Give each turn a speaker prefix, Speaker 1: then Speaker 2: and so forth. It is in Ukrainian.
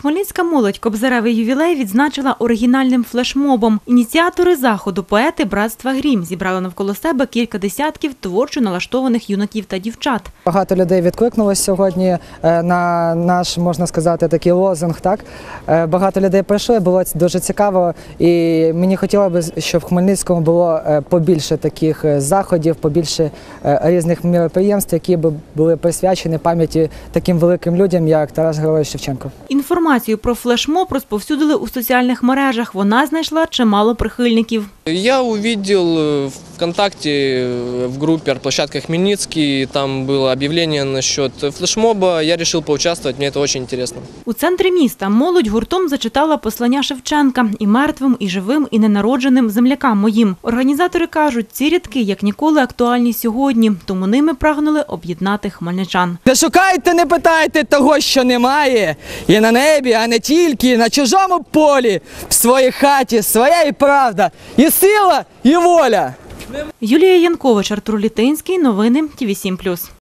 Speaker 1: Хмельницька молодь Кобзаревий ювілей відзначила оригінальним флешмобом. Ініціатори заходу, поети братства Грім зібрали навколо себе кілька десятків творчо налаштованих юнаків та дівчат.
Speaker 2: Багато людей відкликнулось сьогодні е, на наш, можна сказати, такий лозунг. Так Е, багато людей прийшли, було дуже цікаво, і мені хотілося б, щоб в Хмельницькому було е, побільше таких заходів, побільше різних міроприємств, які б були присвячені пам'яті таким великим людям, як Тарас Григорович Шевченко.
Speaker 1: Інформацію про флешмоб розповсюдили у соціальних мережах. Вона знайшла чимало прихильників.
Speaker 3: Я увидел э, ВКонтакте э, в группе «Артплощадка Хмельницкий», там было объявление насчет флешмоба, я решил поучаствовать, мне это очень интересно.
Speaker 1: У центрі міста молодь гуртом зачитала послання Шевченка і мертвим, і живим, і ненародженим землякам моїм. Організатори кажуть, ці рядки як ніколи актуальні сьогодні, тому ними прагнули об'єднати хмельничан.
Speaker 4: Не шукайте, не питайте того, що немає. І на небі, а не тільки на чужому полі, в своїй хаті своя і правда, і сила, і воля.
Speaker 1: Юлія Янкович, Артур Літинський. Новини ТІВІ 7+.